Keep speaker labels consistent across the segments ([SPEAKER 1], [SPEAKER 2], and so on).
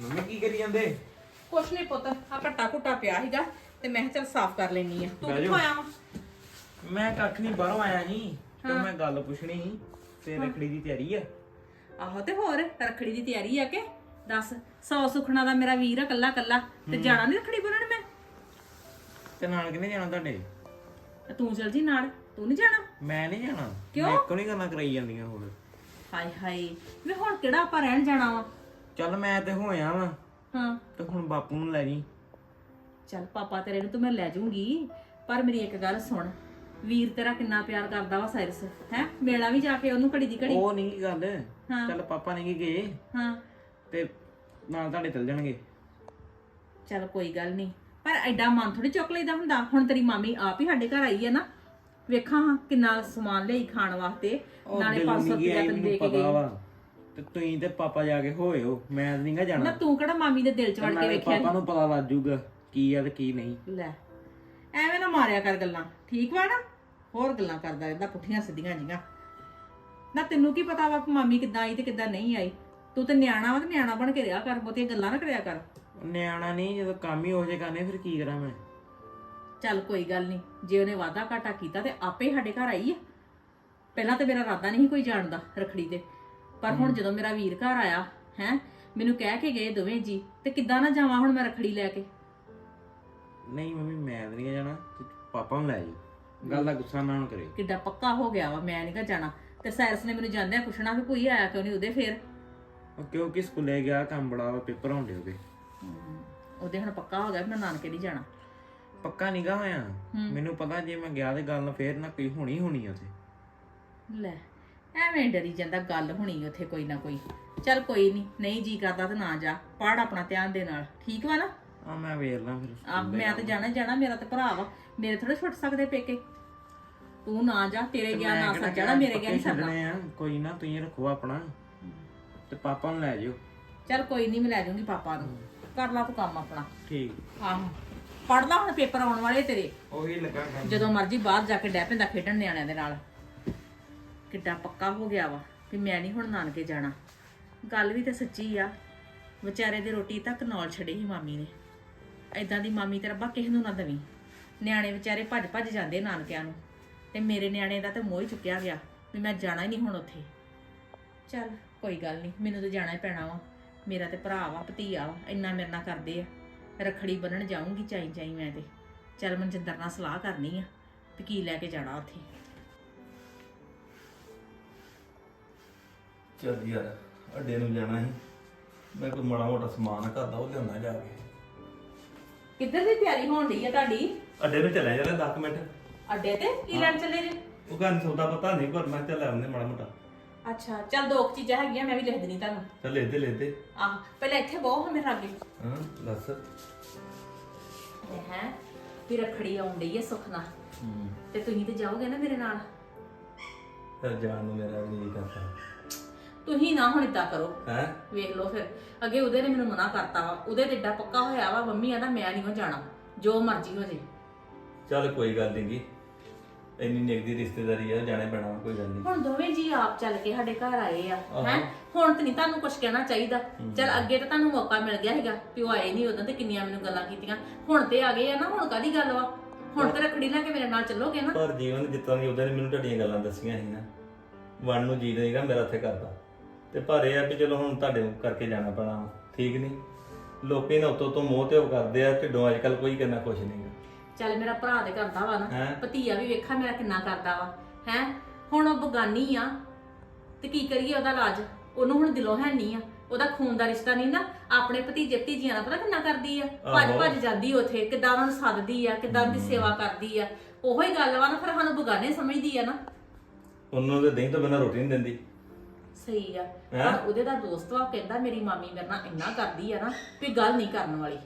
[SPEAKER 1] Mummy ਕੀ ਕਰੀ ਜਾਂਦੇ?
[SPEAKER 2] ਕੁਛ ਨਹੀਂ ਪੁੱਤ ਆ ਘੱਟਾ ਘੁੱਟਾ ਪਿਆ ਸੀਗਾ ਤੇ ਮੈਂ ਚੱਲ ਸਾਫ਼ ਕਰ ਲੈਣੀ ਆ ਤੂੰ
[SPEAKER 1] ਬਹਿ
[SPEAKER 2] ਕਿੱਥੋਂ। ਆਇਆ ਵਾ?
[SPEAKER 1] ਮੈਂ ਕੱਖ ਨਹੀਂ ਬਾਹਰੋਂ ਆਇਆ ਸੀ ਤੇ। ਮੈਂ ਗੱਲ ਪੁੱਛਣੀ ਸੀ ਤੇ ਰਖੜੀ ਦੀ ਤਿਆਰੀ ਆ।
[SPEAKER 2] ਆਹੋ ਤੇ ਹੋਰ ਰੱਖੜੀ ਦੀ ਤਿਆਰੀ ਆ ਕਿ? ਦੱਸ ਸੌ ਸੁਖਣਾ ਦਾ ਮੇਰਾ ਵੀਰ ਆ ਕੱਲਾ ਕੱਲਾ ਤੇ ਜਾਣਾ ਨਹੀਂ ਰੱਖੜੀ ਬੰਨਣ ਮੈਂ?
[SPEAKER 1] ਤੇ ਨਾਲ ਕਿਨੇ ਜਾਣਾ ਤੁਹਾਡੇ?
[SPEAKER 2] ਤੇ ਚਲ ਜੀ ਨਾਲ ਤੂੰ ਨਹੀਂ ਜਾਣਾ?
[SPEAKER 1] ਮੈਂ ਨਹੀਂ ਜਾਣਾ।
[SPEAKER 2] ਕਿਉਂ?
[SPEAKER 1] ਮੈਂ ਇੱਕੋ ਨਹੀਂ ਗੱਲਾਂ ਕਰਾਈ ਜਾਂਦੀਆਂ ਹੋਰ।
[SPEAKER 2] ਹਾਏ ਹਾਏ ਵੇ ਹੁਣ ਕਿਹੜਾ ਆਪਾਂ ਰਹਿਣ ਜਾਣਾ ਵਾ?
[SPEAKER 1] ਚੱਲ ਮੈਂ ਤੇ ਹੋਇਆ ਵਾਂ।
[SPEAKER 2] ਹਾਂ।
[SPEAKER 1] ਤੇ ਹੁਣ ਬਾਪੂ ਨੂੰ ਲੈ ਜੀ
[SPEAKER 2] ਚੱਲ ਪਾਪਾ ਤੇਰੇ ਨੂੰ ਤੂੰ ਮੈਂ ਲੈ ਜਾਊਂਗੀ। ਪਰ ਮੇਰੀ ਇੱਕ ਗੱਲ ਸੁਣ ਵੀਰ ਤੇਰਾ ਕਿੰਨਾ ਪਿਆਰ ਕਰਦਾ ਵਾ ਸਾਇਰਸ ਹੈ? ਮੇਲਾ ਵੀ ਜਾ ਕੇ ਉਹਨੂੰ ਘੜੀ ਦੀ ਘੜੀ।
[SPEAKER 1] ਉਹ ਨਹੀਂ ਗੱਲ।
[SPEAKER 2] ਹਾਂ।
[SPEAKER 1] ਚੱਲ ਪਾਪਾ ਨਹੀਂ ਗਏ।
[SPEAKER 2] ਹਾਂ।
[SPEAKER 1] ਤੇ ਨਾਲ ਤੁਹਾਡੇ ਚੱਲ ਜਾਣਗੇ।
[SPEAKER 2] ਚੱਲ ਕੋਈ ਗੱਲ ਨਹੀਂ। ਪਰ ਐਡਾ ਮਨ ਥੋੜੀ ਚੁੱਕ ਲਈਦਾ ਹੁੰਦਾ। ਹੁਣ ਤੇਰੀ ਮਾਮੀ ਆਪ ਹੀ ਸਾਡੇ ਘਰ ਆਈ ਹੈ ਨਾ। ਵੇਖਾਂ ਹਾਂ ਕਿੰਨਾ ਸਮਾਨ ਲਈ ਖਾਣ ਵਾਸਤੇ।
[SPEAKER 1] ਉਹ
[SPEAKER 2] ਨਾਲੇ
[SPEAKER 1] ਦਿਲ
[SPEAKER 2] 500
[SPEAKER 1] ਨਹੀਂ
[SPEAKER 2] ਰੁਪਇਆ
[SPEAKER 1] ਗਿਆ
[SPEAKER 2] ਤੈਨੂੰ ਦੇ
[SPEAKER 1] ਮੈਨੂੰ
[SPEAKER 2] ਕੇ
[SPEAKER 1] ਪਤਾ
[SPEAKER 2] ਗਈ।
[SPEAKER 1] ਵਾ। ਤੇ ਤੁਸੀਂ ਤੇ ਪਾਪਾ ਜਾ ਕੇ ਹੋਏ ਹੋ ਮੈਂ ਨਹੀਂਗਾ
[SPEAKER 2] ਨਾ
[SPEAKER 1] ਜਾਣਾ।
[SPEAKER 2] ਤੂੰ ਕਿਹੜਾ ਮਾਮੀ ਦੇ ਦਿਲ ਚ ਵੜ ਕੇ
[SPEAKER 1] ਨਾਲੇ
[SPEAKER 2] ਵੇਖਿਆ
[SPEAKER 1] ਪਾਪਾ ਨੂੰ? ਪਤਾ ਲੱਗ ਜਾਊਗਾ ਕੀ ਆ ਤੇ ਕੀ ਨਹੀਂ।
[SPEAKER 2] ਲੈ ਐਵੇਂ ਨਾ ਮਾਰਿਆ ਕਰ ਗੱਲਾਂ। ਠੀਕ ਵਾ ਨਾ? ਹੋਰ ਗੱਲਾਂ ਕਰਦਾ ਰਹਿੰਦਾ ਪੁੱਠੀਆਂ ਸਿੱਧੀਆਂ ਜੀਆਂ। ਨਾ ਤੈਨੂੰ ਕੀ ਪਤਾ ਵਾ ਕਿ ਮਾਮੀ ਕਿੱਦਾਂ ਆਈ ਤੇ ਕਿੱਦਾਂ ਨਹੀਂ ਆਈ? ਤੂੰ ਤੇ ਨਿਆਣਾ ਵਾ ਤੇ ਨਿਆਣਾ ਬਣ ਕੇ ਰਿਹਾ ਕਰ ਬਹੁਤੀਆਂ ਗੱਲਾਂ ਨਾ ਕਰਿਆ ਕਰ।
[SPEAKER 1] ਨਿਆਣਾ ਨਹੀਂ ਜਦੋਂ ਕੰਮ ਹੀ ਹੋ ਜੇ ਕਰਨੇ ਫਿਰ ਕੀ ਕਰਾਂ ਮੈਂ?
[SPEAKER 2] ਚੱਲ ਕੋਈ ਗੱਲ ਨਹੀਂ ਜੇ ਉਹਨੇ ਵਾਦਾ ਘਾਟਾ ਕੀਤਾ ਤੇ ਆਪੇ ਸਾਡੇ ਘਰ ਆਈ ਆ। ਪਹਿਲਾਂ ਤੇ ਮੇਰਾ ਇਰਾਦਾ ਨਹੀਂ ਸੀ ਕੋਈ ਜਾਣਦਾ ਰਖੜੀ ਤੇ। ਪਰ ਹੁਣ ਜਦੋਂ ਮੇਰਾ ਵੀਰ ਘਰ ਆਇਆ ਹੈ ਮੈਨੂੰ ਕਹਿ ਕੇ ਗਏ ਦੋਵੇਂ ਜੀ ਤੇ ਕਿੱਦਾਂ ਨਾ ਜਾਵਾਂ ਹੁਣ ਮੈਂ ਰਖੜੀ ਲੈ ਕੇ?
[SPEAKER 1] ਨਹੀਂ ਮੰਮੀ ਮੈਂ ਤਾਂ ਨਹੀਂ ਜਾਣਾ ਤੇ ਪਾਪਾ ਨੂੰ ਲੈ ਜੀ ਗੱਲ ਦਾ ਗੁੱਸਾ ਨਾ ਹੁਣ ਕਰੇ
[SPEAKER 2] ਕਿੱਡਾ ਪੱਕਾ ਹੋ ਗਿਆ ਵਾ ਮੈਂ ਨਹੀਂ ਗਾ ਜਾਣਾ। ਤੇ ਸਾਇਰਸ ਨੇ ਮੈਨੂੰ ਜਾਂਦਿਆਂ ਪੁੱਛਣਾ ਵੀ ਕੋਈ ਆਇਆ ਕਿਉਂ ਨਹੀਂ ਉਹਦੇ ਫੇਰ?
[SPEAKER 1] ਉਹ ਕਿਉਂਕਿ ਸਕੂਲੇ ਗਿਆ ਕੰਮ ਬੜਾ ਵਾ ਪੇਪਰ ਹੁੰਦੇ ਉਹਦੇ।
[SPEAKER 2] ਉਹਦੇ ਹੁਣ ਪੱਕਾ ਹੋ ਗਿਆ ਵੀ ਮੈਂ ਨਾਨਕੇ ਨਹੀਂ ਜਾਣਾ।
[SPEAKER 1] ਪੱਕਾ ਨਿਗਾ ਹੋਇਆ। ਮੈਨੂੰ ਪਤਾ ਜੇ ਮੈਂ ਗਿਆ ਤੇ ਗੱਲ ਫੇਰ ਨਾ ਕੋਈ ਹੋਣੀ ਹੋਣੀ ਆ ਉੱਥੇ।
[SPEAKER 2] ਲੈ। ਐਵੇਂ ਡਰੀ ਜਾਂਦਾ ਗੱਲ ਹੋਣੀ ਉੱਥੇ ਕੋਈ ਨਾ ਕੋਈ। ਚੱਲ ਕੋਈ ਨਹੀਂ ਨਹੀਂ ਜੀ ਕਰਦਾ ਤੇ ਨਾ ਜਾ। ਪੜ ਆਪਣਾ ਧਿਆਨ ਦੇ ਨਾਲ। ਠੀਕ ਵਾ ਨਾ?
[SPEAKER 1] ਆ ਮੈਂ ਵੇਖ ਲਾਂ ਫਿਰ।
[SPEAKER 2] ਆ ਮੈਂ ਤਾਂ ਜਾਣਾ ਹੀ ਜਾਣਾ ਮੇਰਾ ਤੇ ਭਰਾ ਵਾ। ਮੇਰੇ ਥੋੜੇ ਛੁੱਟ ਸਕਦੇ ਪੇਕੇ। ਤੂੰ ਨਾ ਜਾ ਤੇਰੇ ਗਿਆ ਨਾ ਸਰ ਜਾਣਾ ਮੇਰੇ ਗਿਆ ਨਹੀਂ
[SPEAKER 1] ਛੱਡਣੇ ਆ। ਕੋਈ ਨਾ ਤੁਸੀਂ ਰੱਖੋ ਆਪਣਾ। ਤੇ ਪਾਪਾ ਨੂੰ ਲੈ ਜਿਓ।
[SPEAKER 2] ਚੱਲ ਕੋਈ ਨਹੀਂ ਮੈਂ ਲੈ ਜਾਊਂਗੀ ਪਾਪਾ ਨੂੰ। ਕਰ ਲਾ ਤੂੰ ਕੰਮ ਆਪਣਾ।
[SPEAKER 1] ਠੀਕ।
[SPEAKER 2] ਆਹੋ। ਪੜ ਲਾ ਹੁਣ ਪੇਪਰ ਆਉਣ ਵਾਲੇ ਤੇਰੇ।
[SPEAKER 1] ਉਹੀ ਲੱਗਾ
[SPEAKER 2] ਜਦੋਂ ਮਰਜ਼ੀ ਬਾਹਰ ਜਾ ਕੇ ਡੈ ਪੈਂਦਾ ਖੇਡਣ ਨਿਆਣਿਆਂ ਦੇ ਨਾਲ। ਕਿੱਡਾ ਪੱਕਾ ਹੋ ਗਿਆ ਵਾ ਵੀ ਮੈਂ ਨਹੀਂ ਹੁਣ ਨਾਨਕੇ ਜਾਣਾ। ਗੱਲ ਵੀ ਤਾਂ ਸੱਚੀ ਆ। ਵਿਚਾਰੇ ਦੇ ਰੋਟੀ ਤੱਕ ਨਾਲ ਛੱਡੀ ਸੀ ਮਾਮੀ ਨੇ। ਐਦਾਂ ਦੀ ਮਾਮੀ ਤੇ ਰੱਬਾ ਕਿਸੇ ਨੂੰ ਨਾ ਦਵੀਂ। ਨਿਆਣੇ ਵਿਚਾਰੇ ਭੱਜ ਭੱਜ ਜਾਂਦੇ ਨਾਨਕਿਆਂ ਨੂੰ। ਤੇ ਮੇਰੇ ਨਿਆਣੇ ਦਾ ਤਾਂ ਮੋਹ ਹੀ ਚੁੱਕਿਆ ਗਿਆ ਵੀ ਮੈਂ ਜਾਣਾ ਹੀ ਨਹੀਂ ਹੁਣ ਉੱਥੇ। ਚੱਲ ਕੋਈ ਗੱਲ ਨਹੀਂ, ਮੈਨੂੰ ਤਾਂ ਜਾਣਾ ਹੀ ਪੈਣਾ ਵਾ। ਮੇਰਾ ਤੇ ਭਰਾ ਵਾ, ਭਤੀਆ ਵਾ, ਇੰਨਾ ਮੇਰੇ ਨਾਲ ਕਰਦੇ ਆ। ਰਖੜੀ ਬੰਨਣ ਜਾਊਂਗੀ ਚਾਈ ਚਾਈ ਮੈਂ ਤੇ। ਚੱਲ ਮਨਜਿੰਦਰ ਨਾਲ ਸਲਾਹ ਕਰਨੀ ਆ ਤੇ ਕੀ ਲੈ ਕੇ ਜਾਣਾ ਉੱਥੇ।
[SPEAKER 3] ਚੱਲ ਯਾਰ ਅੱਡੇ ਨੂੰ ਜਾਣਾ ਸੀ। ਮੈਂ ਕੋਈ ਮਾੜਾ ਮੋਟਾ ਸਮਾਨ ਘਰ ਦਾ ਉਹ ਲਿਆਉਣਾ ਜਾ ਕੇ।
[SPEAKER 2] ਕਿੱਧਰ ਦੀ ਤਿਆਰੀ ਹੋਣ ਡਈ ਆ ਤੁਹਾਡੀ?
[SPEAKER 3] ਅੱਡੇ ਨੂੰ ਚੱਲਿਆ ਜਰਾ 10 ਮਿੰਟ।
[SPEAKER 2] ਅੱਡੇ ਤੇ? ਕੀ ਲੈਣ ਚੱਲੇ ਜੇ?
[SPEAKER 3] ਉਹ ਕਹਿੰਦੇ ਸੌਦਾ ਪਤਾ ਨਹੀਂ ਪਰ ਮੈਂ ਚੱਲ ਆਉਂਦੇ ਮਾੜਾ ਮੋਟਾ।
[SPEAKER 2] ਅੱਛਾ ਚੱਲ ਦੋ ਕੁ ਚੀਜ਼ਾਂ ਹੈਗੀਆਂ ਮੈਂ ਵੀ ਲਿਖ ਦੇਣੀ ਤੁਹਾਨੂੰ।
[SPEAKER 3] ਚੱਲ ਲੈਦੇ ਲੈਦੇ
[SPEAKER 2] ਆਹ ਪਹਿਲਾਂ ਇੱਥੇ ਬਹੁ ਮੇਰੇ ਅੱਗੇ
[SPEAKER 3] ਹਾਂ ਦੱਸ।
[SPEAKER 2] ਤੇ ਹੈ ਵੀ ਰਖੜੀ ਆਉਣ ਡਈ ਆ ਸੁਖਨਾ
[SPEAKER 3] ਹੂੰ।
[SPEAKER 2] ਤੇ ਤੁਸੀਂ ਤੇ ਜਾਓਗੇ ਨਾ ਮੇਰੇ ਨਾਲ।
[SPEAKER 3] ਫਿਰ ਜਾਣ ਨੂੰ ਮੇਰਾ ਵੀ ਨਹੀਂ ਕਰਦਾ।
[SPEAKER 2] ਤੁਸੀਂ ਨਾ ਹੁਣ ਇਦਾਂ ਕਰੋ।
[SPEAKER 3] ਹੈ?
[SPEAKER 2] ਵੇਖ ਲਓ ਫਿਰ। ਅੱਗੇ ਉਹਦੇ ਨੇ ਮੈਨੂੰ ਮਨਾ ਕਰਤਾ ਵਾ। ਉਹਦੇ ਤੇ ਏਡਾ ਪੱਕਾ ਹੋਇਆ ਵਾ ਮੰਮੀ ਆਦਾ ਮੈਂ ਨਹੀਂ ਹੋ ਜਾਣਾ। ਜੋ ਮਰਜ਼ੀ ਹੋ ਜੇ।
[SPEAKER 3] ਚੱਲ ਕੋਈ ਗੱਲ ਨਹੀਂ ਇੰਨੀ ਨਿਗਦੀ ਰਿਸ਼ਤੇਦਾਰੀ ਆ ਜਾਣੇ ਪੈਣਾ ਵਾ, ਕੋਈ ਗੱਲ ਨਹੀਂ
[SPEAKER 2] ਹੁਣ ਦੋਵੇਂ ਜੀ ਆਪ ਚੱਲ ਕੇ ਸਾਡੇ ਘਰ ਆਏ ਆ।
[SPEAKER 3] ਆਹੋ।
[SPEAKER 2] ਹੈ? ਹੁਣ ਤੇ ਨਹੀਂ ਤੁਹਾਨੂੰ ਕੁਝ ਕਹਿਣਾ ਚਾਹੀਦਾ। ਚਲ ਅੱਗੇ ਤਾਂ ਤੁਹਾਨੂੰ ਮੌਕਾ ਮਿਲ ਗਿਆ ਹੈਗਾ ਵੀ ਉਹ ਆਏ ਨਹੀਂ ਉਦੋਂ ਤੇ ਕਿੰਨੀਆਂ ਮੈਨੂੰ ਗੱਲਾਂ ਕੀਤੀਆਂ। ਹੁਣ ਤੇ ਆ ਗਏ ਆ ਨਾ ਹੁਣ ਕਾਦੀ ਗੱਲ ਵਾ? ਹੁਣ ਤੇ ਰੱਖੜੀ ਲੈ ਕੇ ਮੇਰੇ ਨਾਲ ਚੱਲੋਗੇ ਨਾ।
[SPEAKER 3] ਪਰ ਜੀਵਨ ਜਿੱਤਾਂ ਦੀ ਉਹਦੇ ਨੇ ਮੈਨੂੰ ਤੁਹਾਡੀਆਂ ਗੱਲਾਂ ਦੱਸੀਆਂ ਸੀ ਨਾ। ਵਣ ਨੂੰ ਜੀ ਨਹੀਂਗਾ ਮੇਰਾ ਇੱਥੇ ਕਰਦਾ ਤੇ ਪਰ ਇਹ ਆ ਵੀ ਚਲੋ ਹੁਣ ਤੁਹਾਡੇ ਕਰਕੇ ਜਾਣਾ ਪੈਣਾ ਵਾ, ਠੀਕ ਨਹੀਂ? ਲੋਕੀ ਨਾ ਉਤੋਂ ਤੋਂ ਮੋਹ ਤੇ ਉਹ ਕਰਦੇ ਆ ਢਿੱਡੋਂ ਅੱਜ ਕੱਲ ਕੋਈ ਕਰਨਾ ਕੁਛ ਨਹੀਂਗਾ
[SPEAKER 2] ਚੱਲ ਮੇਰਾ ਭਰਾ ਦੇ ਕਰਦਾ ਵਾ ਨਾ
[SPEAKER 3] ਹੈਂ?
[SPEAKER 2] ਭਤੀਆ ਵੀ ਵੇਖਾ ਮੇਰਾ ਕਿੰਨਾ ਕਰਦਾ ਵਾ ਹੈ? ਹੁਣ ਉਹ ਬਗਾਨੀ ਆ ਤੇ ਕੀ ਕਰੀਏ ਉਹਦਾ ਇਲਾਜ? ਉਹਨੂੰ ਹੁਣ ਦਿਲੋਂ ਹੈ ਨਹੀਂ ਆ ਉਹਦਾ ਖੂਨ ਦਾ ਰਿਸ਼ਤਾ ਨਹੀਂ ਨਾ ਆਪਣੇ ਭਤੀਜੇ ਭਤੀਜੀਆਂ ਦਾ ਪਤਾ ਕਿੰਨਾ ਕਰਦੀ ਆ? ਭੱਜ
[SPEAKER 3] ਆਹੋ।
[SPEAKER 2] ਭੱਜ ਜਾਂਦੀ ਉਥੇ ਕਿੱਦਾਂ ਉਹਨਾਂ ਨੂੰ ਸੱਦਦੀ ਆ ਕਿੱਦਾਂ ਦੀ ਸੇਵਾ ਕਰਦੀ ਆ ਉਹੋ ਹੀ ਗੱਲ ਵਾ ਨਾ ਫਿਰ ਸਾਨੂੰ ਬਗਾਨੇ ਸਮਝਦੀ ਆ ਨਾ।
[SPEAKER 3] ਉਹਨਾਂ ਦੇ ਦਹੀਂ ਤੋਂ ਬਿਨਾਂ ਰੋਟੀ ਨਹੀਂ ਦਿੰਦੀ।
[SPEAKER 2] ਸਹੀ ਆ।
[SPEAKER 3] ਹੈਂ?
[SPEAKER 2] ਪਰ ਉਹਦੇ ਦਾ ਦੋਸਤ ਵਾ ਉਹ ਕਹਿੰਦਾ ਮੇਰੀ ਮਾਮੀ ਮੇਰੇ ਨਾਲ ਇੰਨਾ ਕਰਦੀ ਆ ਨਾ ਵੀ ਗੱਲ ਨਹੀਂ ਕਰਨ ਵਾਲੀ।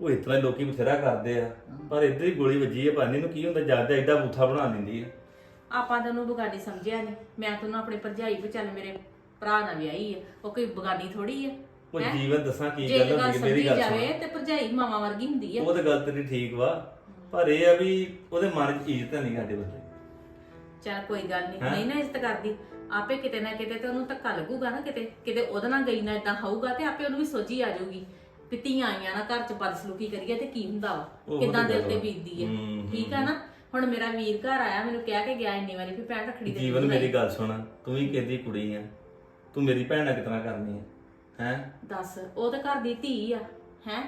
[SPEAKER 3] ਉਹ ਇਸ ਤਰ੍ਹਾਂ ਹੀ ਲੋਕੀ ਬਥੇਰਾ ਕਰਦੇ ਆ। ਪਰ ਇੱਧਰ ਹੀ ਗੋਲੀ ਵੱਜੀ ਹੈ ਪਾਣੀ ਨੂੰ ਕੀ ਹੁੰਦਾ ਜ਼ਿਆਦਾ ਐਡਾ ਬੂਥਾ ਬਣਾ ਦਿੰਦੀ ਹੈ
[SPEAKER 2] ਆਪਾਂ ਤਾਂ ਉਹਨੂੰ ਬਗਾਨੀ ਸਮਝਿਆ ਨਹੀਂ ਮੈਂ ਤਾਂ ਉਹਨੂੰ ਆਪਣੀ ਭਰਜਾਈ ਵੀ ਚੱਲ ਮੇਰੇ ਭਰਾ ਨਾਲ ਵਿਆਹੀ ਆ। ਉਹ ਕੋਈ ਬਗਾਨੀ ਥੋੜੀ ਆ।
[SPEAKER 3] ਉਹ
[SPEAKER 2] ਹੈਂ?
[SPEAKER 3] ਜੀਵਨ ਦੱਸਾਂ ਕੀ
[SPEAKER 2] ਜੇ
[SPEAKER 3] ਗੱਲ
[SPEAKER 2] ਇਹ ਗੱਲ
[SPEAKER 3] ਹੁੰਦੀ ਹੈ, ਮੇਰੀ
[SPEAKER 2] ਸਮਝੀ
[SPEAKER 3] ਗੱਲ
[SPEAKER 2] ਜਾਵੇ
[SPEAKER 3] ਸੁਣ
[SPEAKER 2] ਤੇ ਭਰਜਾਈ ਮਾਵਾ ਵਰਗੀ ਹੁੰਦੀ ਆ।
[SPEAKER 3] ਉਹ ਤਾਂ ਗੱਲ ਤੇਰੀ ਠੀਕ ਵਾ। ਪਰ ਇਹ ਆ ਵੀ ਉਹਦੇ ਮਨ 'ਚ ਇੱਜ਼ਤ ਨਹੀਂ ਸਾਡੇ ਬੰਦੇ
[SPEAKER 2] ਚੱਲ ਕੋਈ ਗੱਲ ਨਹੀਂ
[SPEAKER 3] ਹੈਂ?
[SPEAKER 2] ਨਹੀਂ ਨਾ ਇੱਜ਼ਤ ਕਰਦੀ।
[SPEAKER 4] ਆਪੇ ਕਿਤੇ ਨਾ ਕਿਤੇ ਤੇ ਉਹਨੂੰ ਧੱਕਾ ਲੱਗੂਗਾ ਨਾ ਕਿਤੇ। ਕਿਤੇ ਉਹਦੇ ਨਾਲ ਗਈ ਨਾ ਇਦਾਂ ਹੋਊਗਾ ਤੇ ਆਪੇ ਉਹਨੂੰ ਵੀ ਸੋਚੀ ਆ ਜਾਊਗੀ ਵੀ ਧੀਆਂ ਆਈਆਂ ਨਾ ਘਰ ਚ ਬਦਸਲੂਕੀ ਕਰੀਏ ਤੇ ਕੀ ਹੁੰਦਾ ਵਾ?
[SPEAKER 3] ਉਹ
[SPEAKER 4] ਕਿਦਾਂ ਦਿਲ ਤੇ। ਬੀਤਦੀ ਹੈ। ਠੀਕ ਆ ਨਾ? ਹੁਣ ਮੇਰਾ ਵੀਰ ਘਰ ਆਇਆ ਮੈਨੂੰ ਕਹਿ ਕੇ ਗਿਆ ਇੰਨੀ ਵਾਰੀ ਵੀ ਭੈਣ ਰੱਖੜੀ ਦੇ
[SPEAKER 3] ਜੀਵਨ ਮੇਰੀ ਗੱਲ ਸੁਣ ਤੂੰ ਵੀ ਕਿਹਦੀ ਕੁੜੀ ਆ? ਤੂੰ ਮੇਰੀ ਭੈਣ ਨਾਲ ਕਿਤਨਾ ਕਰਨੀ ਹੈ ਹੈ?
[SPEAKER 4] ਦੱਸ ਉਹ ਤਾਂ ਘਰ ਦੀ ਧੀ ਆ ਹੈ?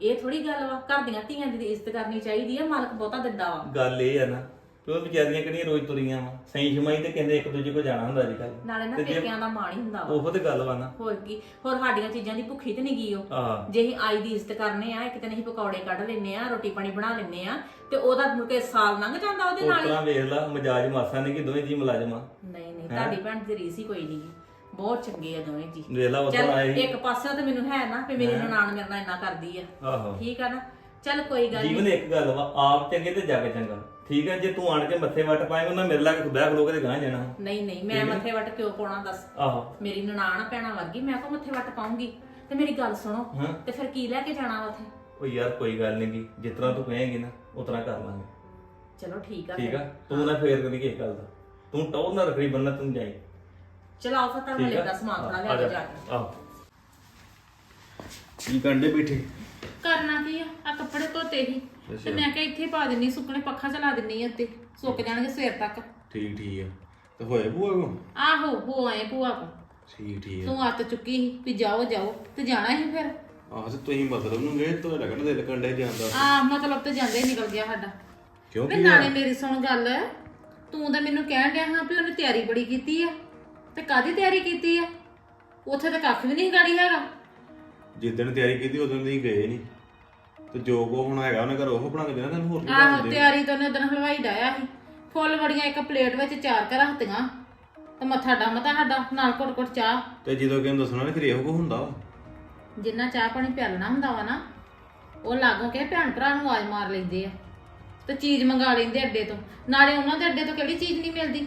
[SPEAKER 4] ਇਹ ਥੋੜੀ ਗੱਲ ਵਾ ਘਰ ਦੀਆਂ ਧੀਆਂ ਦੀ ਇੱਜ਼ਤ ਕਰਨੀ ਚਾਹੀਦੀ ਆ ਮਾਲਕ ਬਹੁਤਾ ਦਿੰਦਾ ਵਾ।
[SPEAKER 3] ਗੱਲ ਇਹ ਆ ਨਾ ਕਿ ਉਹ ਵਿਚਾਰੀਆਂ ਕਿਹੜੀਆਂ ਰੋਜ਼ ਤੁਰੀਆਂ ਵਾ? ਸਹੀ ਸ਼ਮਾਈ ਤੇ ਕਹਿੰਦੇ ਇੱਕ ਦੂਜੇ ਕੋ ਜਾਣਾ ਹੁੰਦਾ ਅੱਜ ਕੱਲ
[SPEAKER 4] ਨਾਲੇ ਨਾ
[SPEAKER 3] ਤੇ ਜੇ-
[SPEAKER 4] ਪੇਕਿਆਂ ਦਾ ਮਾਣ ਹੀ ਹੁੰਦਾ ਵਾ।
[SPEAKER 3] ਉਹੋ ਤੇ ਗੱਲ ਵਾ ਨਾ।
[SPEAKER 4] ਹੋਰ ਕੀ? ਹੋਰ ਸਾਡੀਆਂ ਚੀਜ਼ਾਂ ਦੀ ਭੁੱਖੀ ਤੇ ਨਹੀਂ ਗਈ ਉਹ
[SPEAKER 3] ਆਹ।
[SPEAKER 4] ਜੇ ਅਸੀਂ ਆਈ ਦੀ ਇੱਜ਼ਤ ਕਰਨੇ ਆ ਇੱਕ ਦਿਨ ਅਸੀਂ ਪਕੌੜੇ ਕੱਢ ਲੈਨੇ ਆ ਰੋਟੀ ਪਾਣੀ ਬਣਾ ਲੈਨੇ ਆ ਤੇ ਉਹਦਾ ਮੁੜ ਕੇ ਸਾਲ ਲੰਘ ਜਾਂਦਾ ਉਹਦੇ ਨਾਲ ਹੀ।
[SPEAKER 3] ਉਤਰਾ ਵੇਖ ਲਾ ਮਜਾਜ ਮਾਸਾ ਨੇ ਕਿ ਦੋਵੇਂ ਜੀ ਮੁਲਾਜ਼ਮ। ਆ
[SPEAKER 4] ਨਹੀਂ ਨਹੀਂ ਤੁਹਾਡੀ ਭੈਣ ਦੀ ਰੀਸ ਹੀ ਕੋਈ ਨਹੀਂ ਬਹੁਤ ਚੰਗੇ ਆ ਦੋਵੇਂ ਜੀ।
[SPEAKER 3] ਵੇਖ ਲਾ ਉਤਰਾ
[SPEAKER 4] ਚੱਲ
[SPEAKER 3] ਆਏ
[SPEAKER 4] ਇੱਕ ਪਾਸੇ ਤੇ ਮੈਨੂੰ ਹੈ ਨਾ ਕਿ ਮੇਰੀ ਨਨਾਣ ਮੇਰੇ ਨਾਲ ਇੰਨਾ ਕਰਦੀ ਆ।
[SPEAKER 3] ਆਹੋ।
[SPEAKER 4] ਠੀਕ ਆ ਨਾ? ਚੱਲ ਕੋਈ ਗੱਲ
[SPEAKER 3] ਜੀਵਨ ਇੱਕ ਗੱਲ ਵਾ ਆਪ ਚੰਗੇ ਤੇ ਜਾ ਕੇ ਚੰਗਾ। ਠੀਕ ਹੈ ਜੇ ਤੂੰ ਆਣ ਕੇ ਮੱਥੇ ਵੱਟ ਪਾਏਂਗਾ ਉਹਨਾਂ ਮੇਰੇ ਲਾਗੇ ਬਹਿ ਖਲੋ ਕੇ ਤੇ ਗਾਂ ਜਾਣਾ।
[SPEAKER 4] ਨਹੀਂ ਨਹੀਂ ਮੈਂ ਮੱਥੇ ਵੱਟ ਕਿਉਂ ਪਾਉਣਾ ਦੱਸ?
[SPEAKER 3] ਆਹੋ।
[SPEAKER 4] ਮੇਰੀ ਨਨਾਣ ਭੈਣਾ ਵਰਗੀ ਮੈਂ ਕੋ ਮੱਥੇ ਵੱਟ ਪਾਉਂਗੀ? ਤੇ ਮੇਰੀ ਗੱਲ ਸੁਣੋ
[SPEAKER 3] ਹਾਂ।
[SPEAKER 4] ਤੇ ਫਿਰ ਕੀ ਲੈ ਕੇ ਜਾਣਾ ਉੱਥੇ?
[SPEAKER 3] ਉਹ ਯਾਰ ਕੋਈ ਗੱਲ ਨਹੀਂ ਗੀ ਜਿਸ ਤਰ੍ਹਾਂ ਤੂੰ ਕਹੇਂਗੀ ਨਾ ਉਤਰਾ ਕਰ ਲਾਂਗੇ।
[SPEAKER 4] ਚਲੋ ਠੀਕ ਆ
[SPEAKER 3] ਠੀਕ। ਆ? ਤੂੰ ਨਾ ਫੇਰ ਕਰੀ ਕਿਸੇ ਗੱਲ ਦਾ। ਤੂੰ ਟੌਰ ਨਾ ਰੱਖੜੀ ਬੰਨਾ ਤੂੰ ਜਾਈ।
[SPEAKER 4] ਚਲ ਆਓ ਫਿਰ ਤੁਹਾਨੂੰ
[SPEAKER 3] ਠੀਕ ਆ?
[SPEAKER 4] ਲੈਦਾ ਸਮਾਨ ਥੋੜਾ ਲਿਆ ਕੇ
[SPEAKER 3] ਜਾ।
[SPEAKER 4] ਜਾ ਕੇ।
[SPEAKER 3] ਆਹੋ।
[SPEAKER 1] ਕੀ ਕੰਡੇ ਬੈਠੇ?
[SPEAKER 4] ਕਰਨਾ ਕੀ ਆ? ਆ ਕੱਪੜੇ ਧੋਤੇ ਹੀ ਤੇ ਮੈਂ ਕਿਹਾ ਇੱਥੇ ਪਾ ਦਿੰਨੀ ਸੁੱਕਣੇ ਪੱਖਾ ਚਲਾ ਦਿੰਨੀ ਆ ਉੱਤੇ ਸੁੱਕ ਜਾਣਗੇ ਸਵੇਰ ਤੱਕ।
[SPEAKER 1] ਠੀਕ ਠੀਕ ਆ। ਤੇ ਹੋਏ ਬੂਆ ਕੋ?
[SPEAKER 4] ਆਹੋ ਹੋ ਆਏ ਭੂਆ ਕੋ।
[SPEAKER 1] ਠੀਕ ਠੀਕ ਆ।
[SPEAKER 4] ਤੂੰ ਅੱਤ ਚੁੱਕੀ ਸੀ ਵੀ ਜਾਓ ਜਾਓ ਤੇ ਜਾਣਾ ਹੀ ਫਿਰ।
[SPEAKER 1] ਆਹ ਤੇ ਤੁਸੀਂ ਮਤਲਬ ਨੂੰ ਗਏ ਤੁਹਾਡਾ ਕਿਹੜਾ ਦਿਲ ਕੰਡੇ ਜਾਂਦਾ
[SPEAKER 4] ਆ ਮਤਲਬ ਤੇ ਜਾਂਦੇ ਹੀ ਨਿਕਲ ਗਿਆ ਸਾਡਾ।
[SPEAKER 1] ਕਿਉਂ
[SPEAKER 4] ਵੇ
[SPEAKER 1] ਕੀ
[SPEAKER 4] ਨਾਲੇ ਮੇਰੀ ਸੁਣ ਗੱਲ ਤੂੰ ਤਾਂ ਮੈਨੂੰ ਕਹਿਣ ਡਿਆ ਹਾਂ ਵੀ ਉਹਨੇ ਤਿਆਰੀ ਬੜੀ ਕੀਤੀ ਆ। ਤੇ ਕਾਦੀ ਤਿਆਰੀ ਕੀਤੀ ਆ? ਉੱਥੇ ਤਾਂ ਕੱਖ ਵੀ ਨਹੀਂ ਗਾੜੀ ਹੈਗਾ।
[SPEAKER 1] ਜਿੱਦਣ ਤਿਆਰੀ ਕੀਤੀ ਉਦੋਂ ਦੀ ਗਏ ਨਹੀਂ ਤੇ ਜੋ ਕੋ ਹੁਣ ਹੈਗਾ ਉਹਨੇ ਘਰ ਉਹ ਬਣਾ ਕੇ ਦੇਣਾ ਤੈਨੂੰ ਹੋਰ ਕੀ
[SPEAKER 4] ਆਹੋ
[SPEAKER 1] ਬਣਾ
[SPEAKER 4] ਤਿਆਰੀ ਤਾਂ ਉਹਨੇ ਉਦੋਂ ਹਲਵਾਈ ਡਾਇਆ ਸੀ ਫੁੱਲ ਵੜੀਆਂ ਇੱਕ ਪਲੇਟ ਵਿੱਚ ਚਾਰ ਕੇ ਰੱਖਤੀਆਂ। ਤੇ ਮੱਥਾ ਡੰਮਦਾ ਸਾਡਾ ਨਾਲ ਘੁੱਟ ਘੁੱਟ ਚਾਹ।
[SPEAKER 1] ਤੇ ਜਦੋਂ ਕਿਹਨੂੰ ਦੱਸਣਾ ਨੇ ਫਿਰ ਇਹੋ ਕੋ ਹੁੰਦਾ ਵਾ।
[SPEAKER 4] ਜਿੰਨਾ ਚਾਹ ਪਾਣੀ ਪਿਆਲਣਾ ਹੁੰਦਾ ਵਾ ਨਾ ਉਹ ਲਾਗੋਂ ਕੇ ਭੈਣ ਭਰਾ ਨੂੰ ਆਵਾਜ਼ ਮਾਰ ਲੈਂਦੇ ਆ। ਤੇ ਚੀਜ਼ ਮੰਗਾ ਲੈਂਦੇ ਅੱਡੇ ਤੋਂ। ਨਾਲੇ ਉਹਨਾਂ ਦੇ ਅੱਡੇ ਤੋਂ ਕਿਹੜੀ ਚੀਜ਼ ਨਹੀਂ ਮਿਲਦੀ?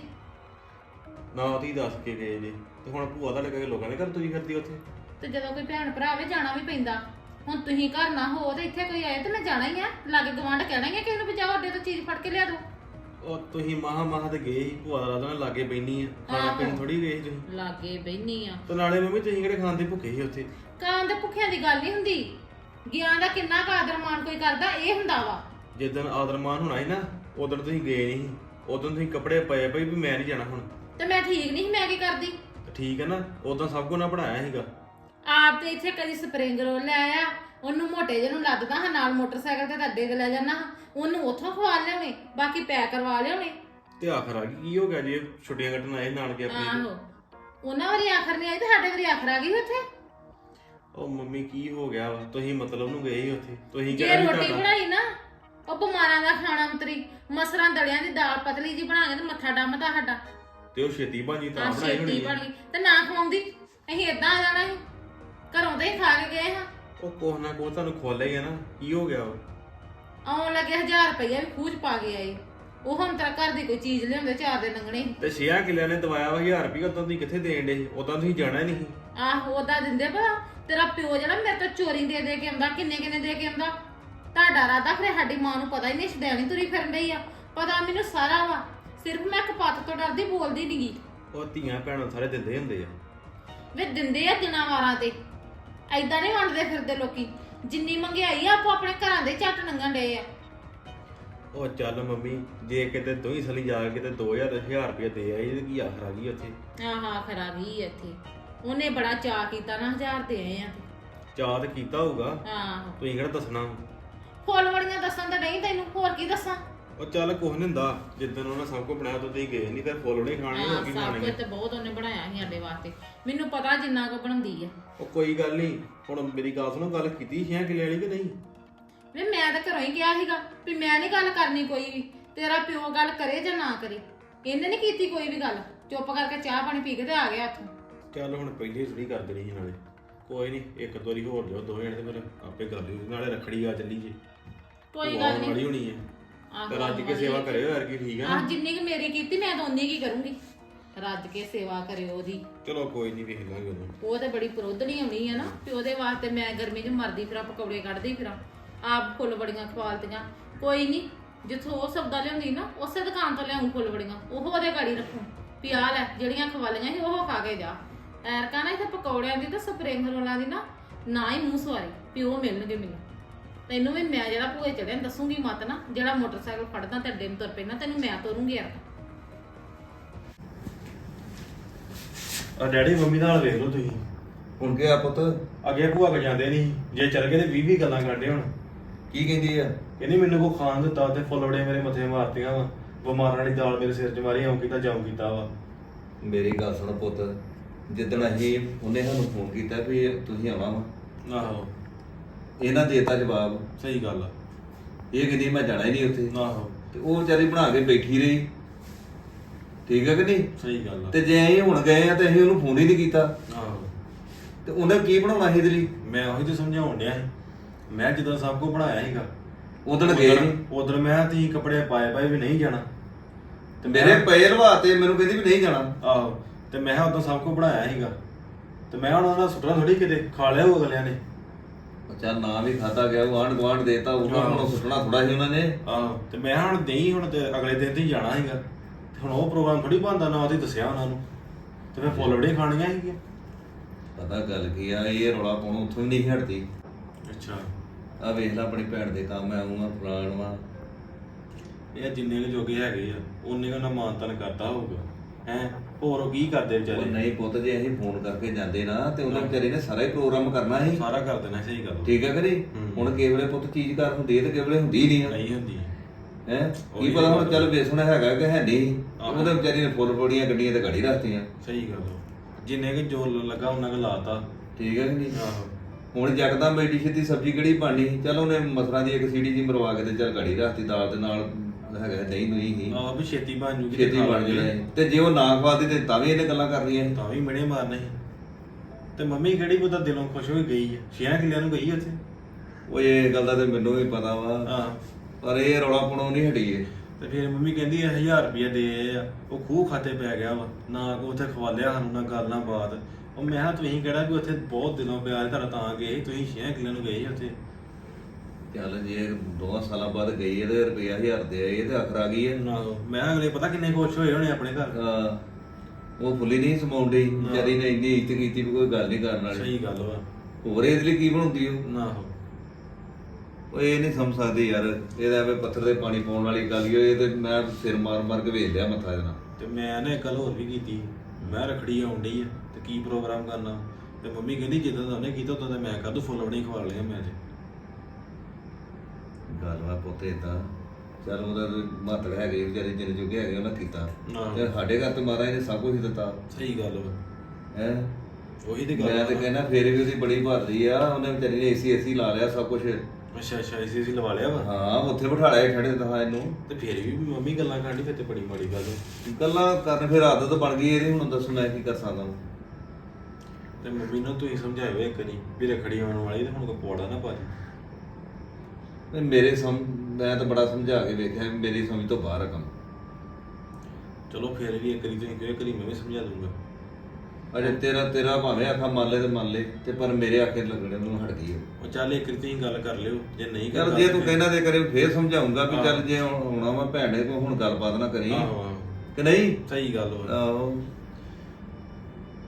[SPEAKER 1] ਨਾ ਉਹਦੀ ਦੱਸ ਕੇ ਗਏ ਜੀ। ਤੇ ਹੁਣ ਭੂਆ ਤੁਹਾਡੇ ਕਹੇ ਲੋਕਾਂ ਦੇ ਘਰ ਤੁਰੀ ਫਿਰਦੀ ਉੱਥੇ।
[SPEAKER 4] ਤੇ ਜਦੋਂ ਕੋਈ ਭੈਣ ਭਰਾ ਆਵੇ ਜਾਣਾ ਵੀ ਪੈਂਦਾ। ਹੁਣ ਤੁਸੀਂ ਘਰ ਨਾ ਹੋ ਤੇ ਇੱਥੇ ਕੋਈ ਆਏ ਤੇ ਮੈਂ ਜਾਣਾ ਹੀ ਆ। ਲਾਗੇ ਗਵਾਂਢ ਕਹਿਣਾ ਹੀ ਆ ਕਿਸੇ ਨੂੰ ਵੀ ਜਾਓ ਅੱਡੇ ਤੋਂ ਚੀਜ਼ ਫੜ ਕੇ ਲਿਆ ਦਿਓ।
[SPEAKER 1] ਉਹ ਤੁਸੀਂ ਮਹਾ ਮਹਾ ਤੇ ਗਏ ਸੀ ਭੂਆ ਦਾ ਰਾਦਾ ਨਾਲ ਲਾਗੇ ਬੈਣੀ ਆ। ਖਾਣਾ
[SPEAKER 4] ਆਹੋ।
[SPEAKER 1] ਪੀਣ ਥੋੜੀ ਗਏ ਸੀ ਤੁਸੀਂ?
[SPEAKER 4] ਲਾਗੇ ਬੈਣੀ ਆ।
[SPEAKER 1] ਤੇ ਨਾਲੇ ਮੰਮੀ ਤੁਸੀਂ ਕਿਹੜੇ ਖਾਣ ਦੇ ਭੁੱਖੇ ਸੀ ਉੱਥੇ?
[SPEAKER 4] ਕਾਂ ਦੇ ਭੁੱਖਿਆਂ ਦੀ ਗੱਲ ਨਹੀਂ ਹੁੰਦੀ। ਗਿਆਂ ਦਾ ਕਿੰਨਾ ਕੁ ਆਦਰ ਮਾਣ ਕੋਈ ਕਰਦਾ ਇਹ ਹੁੰਦਾ ਵਾ।
[SPEAKER 1] ਜਿੱਦਣ ਆਦਰਮਾਨ ਹੋਣਾ ਸੀ ਨਾ ਉਦੋਂ ਤੁਸੀਂ ਗਏ ਨਹੀਂ ਉਦੋਂ ਤੁਸੀਂ ਕੱਪੜੇ ਪਏ ਪਈ ਵੀ ਮੈਂ ਨਹੀਂ ਜਾਣਾ ਹੁਣ।
[SPEAKER 4] ਤੇ ਮੈਂ ਠੀਕ ਨਹੀਂ ਸੀ ਮੈਂ ਕੀ ਕਰਦੀ?
[SPEAKER 1] ਤੇ ਠੀਕ ਹੈ ਨਾ ਉਦੋਂ ਸਭ ਕੁਝ ਨਾ ਬਣਾਇਆ ਸੀਗਾ।
[SPEAKER 4] ਆਪ ਤੇ ਇੱਥੇ ਕਦੀ ਸਪਰਿੰਗ ਰੋਲ ਲੈ ਆਇਆ। ਉਹਨੂੰ ਮੋਟੇ ਜਿਹੇ ਨੂੰ ਲੱਦਦਾ ਹਾਂ ਨਾਲ ਮੋਟਰਸਾਈਕਲ ਤੇ ਤਾਂ ਅੱਡੇ ਤੇ ਲੈ ਜਾਣਾ ਉਹਨੂੰ ਉੱਥੋਂ ਖਵਾ ਲਿਆਉਣੇ ਬਾਕੀ ਪੈਕ ਕਰਵਾ ਲਿਆਉਣੇ।
[SPEAKER 1] ਤੇ ਆਖਰ ਆ ਗਈ ਕੀ ਹੋ ਗਿਆ ਜੀ ਛੁੱਟੀਆਂ ਕੱਟਣ ਆਏ ਨਾਨਕੇ ਆਪਣੇ
[SPEAKER 4] ਆਹੋ। ਉਹਨਾਂ ਵਾਰੀ ਆਖਰ ਨਹੀਂ ਆਈ ਤੇ ਸਾਡੇ ਵਾਰੀ ਆਖਰ ਆ ਗਈ ਉੱਥੇ।
[SPEAKER 1] ਉਹ ਮੰਮੀ ਕੀ ਹੋ ਗਿਆ ਵਾ? ਤੁਸੀਂ ਮਤਲਬ ਨੂੰ ਗਏ ਸੀ ਉੱਥੇ? ਤੁਸੀਂ
[SPEAKER 4] ਜੇ ਰੋਟੀ
[SPEAKER 1] ਤੁਹਾਡਾ
[SPEAKER 4] ਬਣਾਈ ਨਾ ਉਹ ਬਿਮਾਰਾਂ ਦਾ ਖਾਣਾ ਅੰਤਰੀ ਮਸਰਾਂ ਦਲਿਆਂ ਦੀ ਦਾਲ ਪਤਲੀ ਜੀ ਬਣਾ ਕੇ ਤੇ ਮੱਥਾ ਡੰਮਦਾ ਸਾਡਾ।
[SPEAKER 1] ਤੇ ਉਹ ਛੇਤੀ ਭਾਜੀ ਤਾਂ ਬਣਾਈ ਹੋਣੀ
[SPEAKER 4] ਤੇ ਨਾ ਖਵਾਉਂਦੀ। ਅਸੀਂ ਇਦਾਂ ਆ ਜਾਣਾ ਸੀ। ਘਰੋਂ ਤੇ ਹੀ ਖਾ ਕੇ ਗਏ ਹਾਂ।
[SPEAKER 1] ਉਹ ਕੋਹ ਨਾ ਕੋਹ ਤੁਹਾਨੂੰ ਖੋਲੇ ਹੀ ਆ ਨਾ ਕੀ ਹੋ ਗਿਆ ਉਹ?
[SPEAKER 4] ਆਉਣ ਲੱਗੇ 1000 ਰੁਪਏ ਵੀ ਖੂਜ ਪਾ ਕੇ ਆਏ। ਉਹ ਹੁਣ ਤੇਰਾ ਘਰ ਦੀ ਕੋਈ ਚੀਜ਼ ਲਿਆਉਂਦੇ ਚਾਰ ਦੇ ਲੰਗਣੇ
[SPEAKER 1] ਤੇ 6 ਕਿੱਲਿਆਂ ਨੇ ਦਵਾਇਆ ਵਾ 1000 ਰੁਪਏ ਉਦੋਂ ਤੁਸੀਂ ਕਿੱਥੇ ਦੇਣ ਦੇ ਉਦੋਂ ਤੁਸੀਂ ਜਾਣਾ ਹੀ ਨਹੀਂ
[SPEAKER 4] ਆਹੋ ਉਹਦਾ ਦਿੰਦੇ ਭਲਾ। ਤੇਰਾ ਪਿਓ ਜਿਹੜਾ ਮੇਰੇ ਤੋਂ ਚੋਰੀ ਦੇ ਦੇ ਕੇ ਆਉਂਦਾ ਕਿੰਨੇ ਕਿੰਨੇ ਦੇ ਕੇ ਆਉਂਦਾ। ਤੁਹਾਡਾ ਰਾਦਾ ਫਿਰ ਸਾਡੀ ਮਾਂ ਨੂੰ ਪਤਾ ਹੀ ਨਹੀਂ ਛਦੈਣੀ ਤੁਰੀ ਫਿਰਨ ਡਈ ਆ। ਪਤਾ ਮੈਨੂੰ ਸਾਰਾ ਵਾ। ਸਿਰਫ ਮੈਂ ਕਪੱਤ ਤੋਂ ਡਰਦੀ ਬੋਲਦੀ ਨਹੀਂਗੀ
[SPEAKER 1] ਉਹ ਧੀਆਂ ਭੈਣਾਂ ਸਾਰੇ ਦਿੰਦੇ ਹੁੰਦੇ ਆ।
[SPEAKER 4] ਵੇ ਦਿੰਦੇ ਆ ਦਿਨਾਂ ਵਾਰਾਂ ਤੇ। ਐਦਾਂ ਨਹੀਂ ਵੰਡਦੇ ਫਿਰਦੇ ਲੋਕੀ। ਜਿੰਨੀ ਮੰਗਿਆਈ ਆ ਆਪੋ ਆਪਣੇ ਘਰਾਂ ਦੇ ਝੱਟ ਨੰਗਣ ਡਏ ਆ।
[SPEAKER 1] ਉਹ ਚੱਲ ਮੰਮੀ ਜੇ ਕਿਤੇ ਦੋਈ ਸਲੀ ਜਾ ਕੇ ਤੇ 2000 1000 ਰੁਪਏ ਦੇ ਆਈ ਤੇ ਕੀ ਆਖਰ ਆ ਗਈ ਉੱਥੇ?
[SPEAKER 4] ਆਹਾ ਖਰਾ ਗਈ ਇੱਥੇ। ਉਹਨੇ ਬੜਾ ਚਾਅ ਕੀਤਾ ਨਾ ਹਜ਼ਾਰ ਦੇ ਆਏ ਆ।
[SPEAKER 1] ਚਾਹ ਤੇ ਕੀਤਾ ਹੋਊਗਾ।
[SPEAKER 4] ਆਹੋ।
[SPEAKER 1] ਤੁਸੀਂ ਕਿਹੜਾ ਦੱਸਣਾ?
[SPEAKER 4] ਫੁੱਲ ਵੜੀਆਂ ਦੱਸਣ ਤਾਂ ਨਹੀਂ ਤੈਨੂੰ ਹੋਰ ਕੀ ਦੱਸਾਂ?
[SPEAKER 1] ਉਹ ਚੱਲ ਕੁਛ ਨਹੀਂ ਹੁੰਦਾ ਜਿੱਦਣ ਉਹਨਾਂ ਸਭ ਕੁਝ ਬਣਾਇਆ ਉਦੋਂ ਤੁਸੀਂ ਗਏ ਨਹੀਂ ਫਿਰ ਫੁੱਲ ਨਹੀਂ ਖਾਣੇ
[SPEAKER 4] ਹਾਂ ਸਭ
[SPEAKER 1] ਖਾਣੇ
[SPEAKER 4] ਕੁਝ ਤੇ ਬਹੁਤ ਉਹਨੇ ਬਣਾਇਆ ਸੀ ਸਾਡੇ ਵਾਸਤੇ। ਮੈਨੂੰ ਪਤਾ ਜਿੰਨਾ ਕੋ ਬਣਾਉਂਦੀ ਆ।
[SPEAKER 1] ਉਹ ਕੋਈ ਗੱਲ ਨਹੀਂ ਹੁਣ ਮੇਰੀ ਗੱਲ ਸੁਣੋ ਗੱਲ ਕੀਤੀ ਛਿਆ ਕਿਲੇ ਵਾਲੀ ਕਿ ਨਹੀਂ?
[SPEAKER 4] ਵੇ ਮੈਂ ਤਾਂ ਘਰੋਂ ਹੀ ਗਿਆ ਸੀਗਾ ਵੀ ਮੈਂ ਨਹੀਂ ਗੱਲ ਕਰਨੀ ਕੋਈ ਵੀ ਤੇਰਾ ਪਿਓ ਗੱਲ ਕਰੇ ਜਾਂ ਨਾ ਕਰੇ। ਇਹਨੇ ਨਹੀਂ ਕੀਤੀ ਕੋਈ ਵੀ ਗੱਲ ਚੁੱਪ ਕਰਕੇ ਚਾਹ ਪਾਣੀ ਪੀ ਕੇ ਤੇ ਆ ਗਿਆ ਉੱਥੋਂ
[SPEAKER 1] ਚੱਲ ਹੁਣ ਪਹਿਲੇ ਥੋੜੀ ਕਰ ਦੇਣੀ ਸੀ ਨਾਲੇ। ਕੋਈ ਨਹੀਂ ਇੱਕ ਦੋ ਵਾਰੀ ਹੋਰ ਜਾਓ ਦੋ ਜਣੇ ਤੇ ਫਿਰ ਆਪੇ ਕਰ ਲਿਓ ਨਾਲੇ ਰੱਖੜੀ ਆ ਚੱਲੀ ਜੇ।
[SPEAKER 4] ਕੋਈ ਗੱਲ ਨਹੀਂ
[SPEAKER 1] ਵਾਲੀ ਹੋਣੀ ਹੈ
[SPEAKER 4] ਆਹੋ,
[SPEAKER 1] ਤੇ ਰੱਜ ਕੇ ਸੇਵਾ ਕਰਿਓ ਯਾਰ ਕੀ ਠੀਕ ਹੈ
[SPEAKER 4] ਆਹ
[SPEAKER 1] ਨਾ
[SPEAKER 4] ਜਿੰਨੀ ਕਿ ਮੇਰੀ ਕੀਤੀ ਮੈਂ ਤਾਂ ਉਨੀ ਕੀ ਕਰੂੰਗੀ। ਰੱਜ ਕੇ ਸੇਵਾ ਕਰਿਓ ਉਹਦੀ।
[SPEAKER 1] ਚਲੋ ਕੋਈ ਨਹੀਂ ਵੇਖ ਲਾਂਗੇ
[SPEAKER 4] ਉਹ ਤੇ ਬੜੀ ਪ੍ਰੋਧਣੀ ਆਉਣੀ ਹੈ ਨਾ ਤੇ ਉਹਦੇ ਵਾਸਤੇ ਮੈਂ ਗਰਮੀ 'ਚ ਮਰਦੀ ਫਿਰਾਂ ਪਕੌੜੇ ਕੱਢਦੀ ਫਿਰਾਂ। ਆਪ ਫੁੱਲ ਬੜੀਆਂ ਖਵਾਲਤੀਆਂ। ਕੋਈ ਨਹੀਂ ਜਿੱਥੋਂ ਉਹ ਸੌਦਾ ਲਿਆਉਂਦੀ ਨਾ ਉਸੇ ਦੁਕਾਨ ਤੋਂ ਲਿਆਉਂ ਫੁੱਲ ਬੜੀਆਂ। ਉਹ ਉਹਦੇ ਗਾੜੀ ਰੱਖੂ। ਵੀ ਆ ਲੈ ਜਿਹੜੀਆਂ ਖਵਾਲੀਆਂ ਸੀ ਉਹ ਖਾ ਕੇ ਜਾ। ਐਰਕਾ ਨਾ ਇੱਥੇ ਪਕੌੜਿਆਂ ਦੀ ਤੇ ਸਪਰਿੰਗ ਰੋਲਾਂ ਦੀ ਨਾ ਨਾ ਹੀ ਮੂੰਹ ਸਵਾਰੀ ਉਹ ਮਿਲਣਗੇ ਮੈਨੂੰ। ਤੈਨੂੰ ਵੀ ਮੈਂ ਜਿਹੜਾ ਭੂਏ ਚੜਿਆ ਦੱਸੂਗੀ ਮਤ ਨਾ ਜਿਹੜਾ ਮੋਟਰਸਾਈਕਲ ਫੜਦਾ ਤੇ ਅੱਡੇ ਨੂੰ ਤੁਰ ਪੈਣਾ ਤੈਨੂੰ ਮੈਂ ਤੋਰੂੰਗੀ ਯਾਰ।
[SPEAKER 1] ਆ ਡੈਡੀ ਮੰਮੀ ਨਾਲ ਵੇਖ ਲਓ ਤੁਸੀਂ।
[SPEAKER 5] ਹੁਣ ਕੀ ਆ ਪੁੱਤ?
[SPEAKER 1] ਅੱਗੇ ਭੂਆ ਕੋ ਜਾਂਦੇ ਨਹੀਂ ਜੇ ਚੱਲ ਗਏ ਤੇ 20 20 ਗੱਲਾਂ ਕਰਦੇ ਹੁਣ।
[SPEAKER 5] ਕੀ ਕਹਿੰਦੀ ਆ?
[SPEAKER 1] ਕਹਿੰਦੀ ਮੈਨੂੰ ਕੋ ਖਾਣ ਦਿੱਤਾ ਤੇ ਫੁੱਲੜੇ ਮੇਰੇ ਮੱਥੇ ਮਾਰਤੀਆਂ ਵਾ। ਬਿਮਾਰਾਂ ਵਾਲੀ ਦਾਲ ਮੇਰੇ ਸਿਰ 'ਚ ਮਾਰੀ ਆਉਂ ਕੀਤਾ ਜਾਉਂ ਕੀਤਾ ਵਾ।
[SPEAKER 5] ਮੇਰੀ ਗੱਲ ਸੁਣ ਪੁੱਤ ਜਿੱਦਣ ਅਸੀਂ ਉਹਨੇ ਸਾਨੂੰ ਫੋਨ ਕੀਤਾ ਵੀ ਤੁਸੀਂ ਆਉਣਾ ਵਾ।
[SPEAKER 1] ਆਹੋ।
[SPEAKER 5] ਇਹਨਾਂ ਦੇਤਾ ਜਵਾਬ।
[SPEAKER 1] ਸਹੀ ਗੱਲ ਆ।
[SPEAKER 5] ਇਹ ਕਹਿੰਦੀ ਮੈਂ ਜਾਣਾ ਹੀ ਨਹੀਂ ਉੱਥੇ।
[SPEAKER 1] ਆਹੋ।
[SPEAKER 5] ਤੇ ਉਹ ਵਿਚਾਰੀ ਬਣਾ ਕੇ ਬੈਠੀ ਰਹੀ। ਠੀਕ ਹੈ ਕਿ ਨਹੀਂ?
[SPEAKER 1] ਸਹੀ ਗੱਲ ਆ।
[SPEAKER 5] ਤੇ ਜੇ ਅਸੀਂ ਹੁਣ ਗਏ ਆ ਤੇ ਅਸੀਂ ਉਹਨੂੰ ਫੋਨ ਹੀ ਨਹੀਂ ਕੀਤਾ।
[SPEAKER 1] ਆਹੋ।
[SPEAKER 5] ਤੇ ਉਹਨੇ ਕੀ ਬਣਾਉਣਾ ਸੀ ਇਹਦੇ ਲਈ?
[SPEAKER 1] ਮੈਂ ਉਹੀ ਤੇ ਸਮਝਾਉਣ ਡਿਆ ਸੀ। ਮੈਂ ਜਦੋਂ ਸਭ ਕੁਝ ਬਣਾਇਆ ਸੀਗਾ।
[SPEAKER 5] ਉਦੋਂ ਗਏ ਨਹੀਂ।
[SPEAKER 1] ਉਦੋਂ ਮੈਂ ਤੀ ਕੱਪੜੇ ਪਾਏ ਪਾਏ ਵੀ ਨਹੀਂ ਜਾਣਾ। ਤੇ
[SPEAKER 5] ਮੇਰੇ ਪਏ ਲਵਾਤੇ ਮੈਨੂੰ ਕਹਿੰਦੀ ਵੀ ਨਹੀਂ ਜਾਣਾ।
[SPEAKER 1] ਆਹੋ। ਤੇ ਮੈਂ ਉਦੋਂ ਸਭ ਕੁਝ ਬਣਾਇਆ ਸੀਗਾ। ਤੇ ਮੈਂ ਹੁਣ ਉਹਨਾਂ ਸੁੱਟਣਾ ਥੋੜੀ ਕਿਤੇ। ਖਾ ਲਿਆ ਉਹ ਅਗਲਿਆਂ ਨੇ।
[SPEAKER 5] ਚੱਲ ਨਾ ਵੀ ਖਾਦਾ ਗਿਆ ਉਹ ਆਂਢ ਗੁਆਂਢ ਦੇਤਾ ਉਹ ਹੁਣ ਸੁੱਟਣਾ ਥੋੜਾ ਸੀ ਉਹਨਾਂ ਨੇ।
[SPEAKER 1] ਆਹੋ ਤੇ ਮੈਂ ਹੁਣ ਨਹੀਂ ਹੁਣ ਤੇ ਅਗਲੇ ਦਿਨ ਤੇ ਹੀ ਜਾਣਾ ਸੀਗਾ। ਤੇ ਹੁਣ ਉਹ ਪ੍ਰੋਗਰਾਮ ਥੋੜੀ ਬੰਦਾ ਨਾ ਉਹਦੀ ਦੱਸਿਆ ਉਹਨਾਂ ਨੂੰ। ਤੇ ਫਿਰ ਫੁੱਲ ਵੜੇ ਖਾਣੀਆਂ ਸੀਗੀਆਂ।
[SPEAKER 5] ਪਤਾ ਗੱਲ ਕੀ ਆ ਇਹ ਰੌਲਾ ਪਾਉਣੋਂ ਉੱਥੋਂ ਹੀ ਨਹੀਂ ਹਟਦੀ।
[SPEAKER 1] ਅੱਛਾ।
[SPEAKER 5] ਆ ਵੇਖ ਲੈ ਆਪਣੀ ਭੈਣ ਦੇ ਕੰਮ ਆਉਂਗਾ ਫਲਾਣ ਵਾ।
[SPEAKER 1] ਇਹ ਜਿੰਨੇ ਕੁ ਜੋਗੇ ਹੈਗੇ ਆ ਉਹਨੇ ਕੁ ਨਾ ਮਾਨਤਨ ਕਰਦਾ ਹੋਊਗਾ। ਹੈ? ਹੋਰ ਉਹ ਕੀ ਕਰਦੇ
[SPEAKER 5] ਉਹ
[SPEAKER 1] ਵਿਚਾਰੇ
[SPEAKER 5] ਨਹੀਂ ਪੁੱਤ ਜੇ ਅਸੀਂ ਫੋਨ ਕਰਕੇ ਜਾਂਦੇ ਨਾ ਤੇ ਉਹਨੇ ਵਿਚਾਰੇ ਨੇ ਸਾਰਾ ਹੀ ਪ੍ਰੋਗਰਾਮ ਕਰਨਾ ਸੀ।
[SPEAKER 1] ਸਾਰਾ ਕਰ ਦੇਣਾ ਸਹੀ ਗੱਲ
[SPEAKER 5] ਠੀਕ ਹੈ ਕਿ ਨਹੀਂ?
[SPEAKER 1] ਹੂੰ।
[SPEAKER 5] ਹੁਣ ਕਿਸੇ ਵੇਲੇ ਪੁੱਤ ਚੀਜ਼ ਕਰ ਹੁੰਦੀ ਹੈ ਤੇ ਕਿਸੇ ਵੇਲੇ ਹੁੰਦੀ ਨਹੀਂ
[SPEAKER 1] ਨਹੀਂ ਹੁੰਦੀ।
[SPEAKER 5] ਹੈ?
[SPEAKER 1] ਉਹੀ
[SPEAKER 5] ਕੀ ਪਤਾ ਹੁਣ। ਚੱਲ ਵੇਸਣ ਹੈਗਾ ਕਿ ਹੈ ਨਹੀਂ।
[SPEAKER 1] ਆਹੋ।
[SPEAKER 5] ਉਹਦੇ ਵਿਚਾਰੀ ਨੇ ਫੁੱਲ ਫੋੜੀਆਂ ਗੱਡੀਆਂ ਤੇ ਗਾੜੀ ਰੱਖਤੀਆਂ।
[SPEAKER 1] ਸਹੀ ਗੱਲ ਆ। ਜਿੰਨੇ ਕੁ ਜੋ ਲੱਗਾ ਉਹਨਾਂ ਕੁ ਲਾਤਾ।
[SPEAKER 5] ਠੀਕ ਹੈ ਕਿ ਨਹੀਂ?
[SPEAKER 1] ਆਹੋ।
[SPEAKER 5] ਹੁਣ ਜਕਦਮ ਐਡੀ ਛੇਤੀ ਸਬਜ਼ੀ ਕਿਹੜੀ ਬਣਨੀ? ਚੱਲ ਉਹਨੇ ਮਸਰਾਂ ਦੀ ਇੱਕ ਸੀੜੀ ਜੀ ਮਰਵਾ ਕੇ ਤੇ ਚੱਲ ਗਾੜੀ ਰੱਖਤੀ ਦਾਲ ਦੇ ਨਾਲ। ਹੈਗਾ ਦਹੀਂ ਦੁਹੀਂ ਹੀ।
[SPEAKER 1] ਆਹ ਵੀ ਛੇਤੀ ਬਣ ਜੂਗੀ ਤੇ ਖਾ
[SPEAKER 5] ਬਣ। ਜਾਣਾ। ਤੇ ਜੇ ਉਹ ਨਾ ਖਵਾਦੀ ਤੇ ਤਾਂ ਵੀ ਇਹਨੇ ਗੱਲਾਂ ਕਰਨੀਆਂ ਸੀ।
[SPEAKER 1] ਤਾਂ ਵੀ ਮਿਹਣੇ ਮਾਰਨੇ ਸੀ। ਤੇ ਮੰਮੀ ਕਿਹੜੀ ਉਹਦਾ ਦਿਲੋਂ ਖੁਸ਼ ਹੋ ਕੇ ਗਈ ਹੈ ਛਿਆਂ ਕਿੱਲਿਆਂ ਨੂੰ ਗਈ ਉੱਥੇ?
[SPEAKER 5] ਉਹ ਇਹ ਗੱਲ ਦਾ ਤੇ ਮੈਨੂੰ ਵੀ ਪਤਾ ਵਾ।
[SPEAKER 1] ਆਹ
[SPEAKER 5] ਪਰ ਇਹ ਰੌਲਾ ਪਾਉਣੋਂ ਨਹੀਂ ਹਟੀ
[SPEAKER 1] ਤੇ ਫਿਰ ਮੰਮੀ ਕਹਿੰਦੀ 1000 ਰੁਪਏ ਦੇ ਆ। ਉਹ ਖੂਹ ਖਾਤੇ ਪੈ ਗਿਆ ਵਾ। ਨਾ ਕੋ ਉੱਥੇ ਖਵਾਲਿਆ ਸਾਨੂੰ ਨਾ ਗੱਲ ਨਾ ਬਾਤ। ਉਹ ਮੈਂ ਕਿਹਾ ਤੁਸੀਂ ਕਿਹੜਾ ਵੀ ਉੱਥੇ ਬਹੁਤ ਦਿਨੋਂ ਪਿਆਰ ਤੁਹਾਡਾ ਤਾਂ ਗਏ ਸੀ, ਤੁਸੀਂ ਛਿਆਂ ਕਿੱਲਿਆਂ ਨੂੰ ਗਏ ਸੀ ਉੱਥੇ?
[SPEAKER 5] ਚੱਲ ਜੇ ਦੋਆਂ ਸਾਲਾਂ ਬਾਅਦ ਗਈ ਇਹਦੇ ਰੁਪਿਆ 1000 ਦੇ ਆਏ ਤੇ ਆਖਰ ਆ ਗਈ ਹੈ
[SPEAKER 1] ਨਾ ਮੈਂ ਅਗਲੇ ਪਤਾ ਕਿੰਨੇ ਖੁਸ਼ ਹੋਏ ਹੋਣੇ ਆਪਣੇ ਘਰ।
[SPEAKER 5] ਹਾਂ, ਉਹ ਫੁੱਲੀ ਨਹੀਂ ਸਮਾਉਂਦੀ ਵਿਚਾਰੀ ਨੇ ਇੰਨੀ ਇੱਜ਼ਤ ਕੀਤੀ ਵੀ ਕੋਈ ਗੱਲ ਨਹੀਂ ਕਰਨ ਵਾਲੀ।
[SPEAKER 1] ਸਹੀ ਗੱਲ ਵਾ।
[SPEAKER 5] ਹੋਰ ਇਹਦੇ ਲਈ ਕੀ ਬਣਾਉਂਦੀ ਉਹ?
[SPEAKER 1] ਨਾ
[SPEAKER 5] ਉਹ ਇਹ ਨਹੀਂ ਸਮਝ ਸਕਦੀ ਯਾਰ ਇਹਦਾ ਐਵੇਂ ਪੱਥਰ ਦੇ ਪਾਣੀ ਪਾਉਣ ਵਾਲੀ ਗੱਲ ਹੀ ਇਹ ਤੇ ਮੈਂ ਸਿਰ ਮਾਰ ਮਾਰ ਕੇ ਵੇਖ ਲਿਆ ਮੱਥਾ ਇਹਦੇ
[SPEAKER 1] ਤੇ ਮੈਂ ਨਾ ਇੱਕ ਗੱਲ ਹੋਰ ਵੀ ਕੀਤੀ ਮੈਂ ਰਖੜੀ ਆਉਣ ਡਈ ਆ ਤੇ ਕੀ ਪ੍ਰੋਗਰਾਮ ਕਰਨਾ। ਤੇ ਮੰਮੀ ਕਹਿੰਦੀ ਜਿੱਦਾਂ ਦਾ ਉਹਨੇ ਕੀਤਾ ਉਦੋਂ ਤਾਂ ਮੈਂ ਕਾਹਦੋਂ ਫੁੱਲ ਬਣੀ ਖਵਾ ਲਿਆ ਮੈਂ ਤੇ।
[SPEAKER 5] ਗੱਲ ਵਾ ਪੁੱਤੇ ਤਾਂ ਚੱਲ ਉਹਦਾ ਮਾਤੜ ਹੈਗੇ ਵਿਚਾਰੇ ਜਿੰਨੇ ਜੋਗੇ ਹੈਗੇ ਉਹਨਾਂ ਕੀਤਾ।
[SPEAKER 1] ਆਹੋ।
[SPEAKER 5] ਤੇ ਸਾਡੇ ਘਰ ਤੇ ਮਹਾਰਾਜ ਨੇ ਸਭ ਕੁਝ ਦਿੱਤਾ।
[SPEAKER 1] ਸਹੀ ਗੱਲ ਵਾ।
[SPEAKER 5] ਹੈ?
[SPEAKER 1] ਉਹੀ ਤੇ ਗੱਲ
[SPEAKER 5] ਮੈਂ ਤੇ। ਕਹਿੰਦਾ ਫੇਰ ਵੀ ਉਹਦੀ ਬੜੀ ਬਹਾਦਰੀ ਆ ਉਹਨੇ ਵਿਚਾਰੀ ਨੇ ਏਸੀ ਏਸੀ ਲਾ ਲਿਆ ਸਭ ਕੁਝ
[SPEAKER 1] ਅੱਛਾ ਅੱਛਾ ਇਸੇ ਸੀ ਲਵਾ ਲਿਆ ਵਾ?
[SPEAKER 5] ਹਾਂ ਉੱਥੇ ਬਿਠਾ ਲਿਆ ਠੜੇ ਤਾਂ ਇਹਨੂੰ।
[SPEAKER 1] ਤੇ ਫਿਰ ਵੀ ਮੰਮੀ ਗੱਲਾਂ ਕਰਨੀ ਫਿਰ ਤੇ ਬੜੀ ਮਾੜੀ ਗੱਲ ਹੈ
[SPEAKER 5] ਗੱਲਾਂ ਕਰਨ ਫਿਰ ਆਦਤ ਬਣ ਗਈ ਇਹਦੀ ਹੁਣ ਦੱਸੋ ਮੈਂ ਕੀ ਕਰ ਸਕਦਾ ਹਾਂ
[SPEAKER 1] ਤੇ ਮੰਮੀ ਨੂੰ ਤੁਸੀਂ ਸਮਝਾਇਓ ਇੱਕ ਨਹੀਂ ਵੀ ਰਖੜੀ ਆਉਣ ਵਾਲੀ ਤੇ ਹੁਣ ਕੋ ਪੌੜਾ ਨਾ ਪਾ ਦੇ।
[SPEAKER 5] ਤੇ ਮੇਰੇ ਸਮ ਮੈਂ ਤਾਂ ਬੜਾ ਸਮਝਾ ਕੇ ਵੇਖਿਆ ਮੇਰੀ ਸਮਝ ਤੋਂ ਬਾਹਰ ਆ ਕੰਮ।
[SPEAKER 1] ਚਲੋ ਫਿਰ ਵੀ ਇੱਕ ਵਾਰੀ ਤੁਸੀਂ ਕਿਹਾ ਕਰੀ ਮੈਂ ਵੀ ਸਮਝਾ ਦੂੰਗਾ।
[SPEAKER 5] ਅਜੇ ਤੇਰਾ ਤੇਰਾ ਭਾਵੇਂ ਆਖਾ ਮੰਨ ਲੈ ਤੇ ਮੰਨ ਲੈ ਤੇ ਪਰ ਮੇਰੇ ਆਖੇ ਲੱਗਣੇ ਨੂੰ ਹਟ ਗਈ ਉਹ।
[SPEAKER 1] ਉਹ ਚੱਲ ਇੱਕ ਵਾਰੀ ਤੁਸੀਂ ਗੱਲ ਕਰ ਲਿਓ ਜੇ ਨਹੀਂ
[SPEAKER 5] ਚੱਲ ਜੇ
[SPEAKER 1] ਤੇ
[SPEAKER 5] ਕਹਿੰਦਾ ਤੇ ਕਰੇ ਫੇਰ ਸਮਝਾਉਂਗਾ ਵੀ ਚੱਲ। ਜੇ ਹੁਣ ਆਉਣਾ ਵਾ ਭੈਣ ਕੋਈ ਹੁਣ ਗੱਲਬਾਤ ਨਾ ਕਰੀ।
[SPEAKER 1] ਆਹੋ ਆਹੋ।
[SPEAKER 5] ਕਿ ਨਹੀਂ?
[SPEAKER 1] ਸਹੀ ਗੱਲ ਵਾ।
[SPEAKER 5] ਆਹੋ।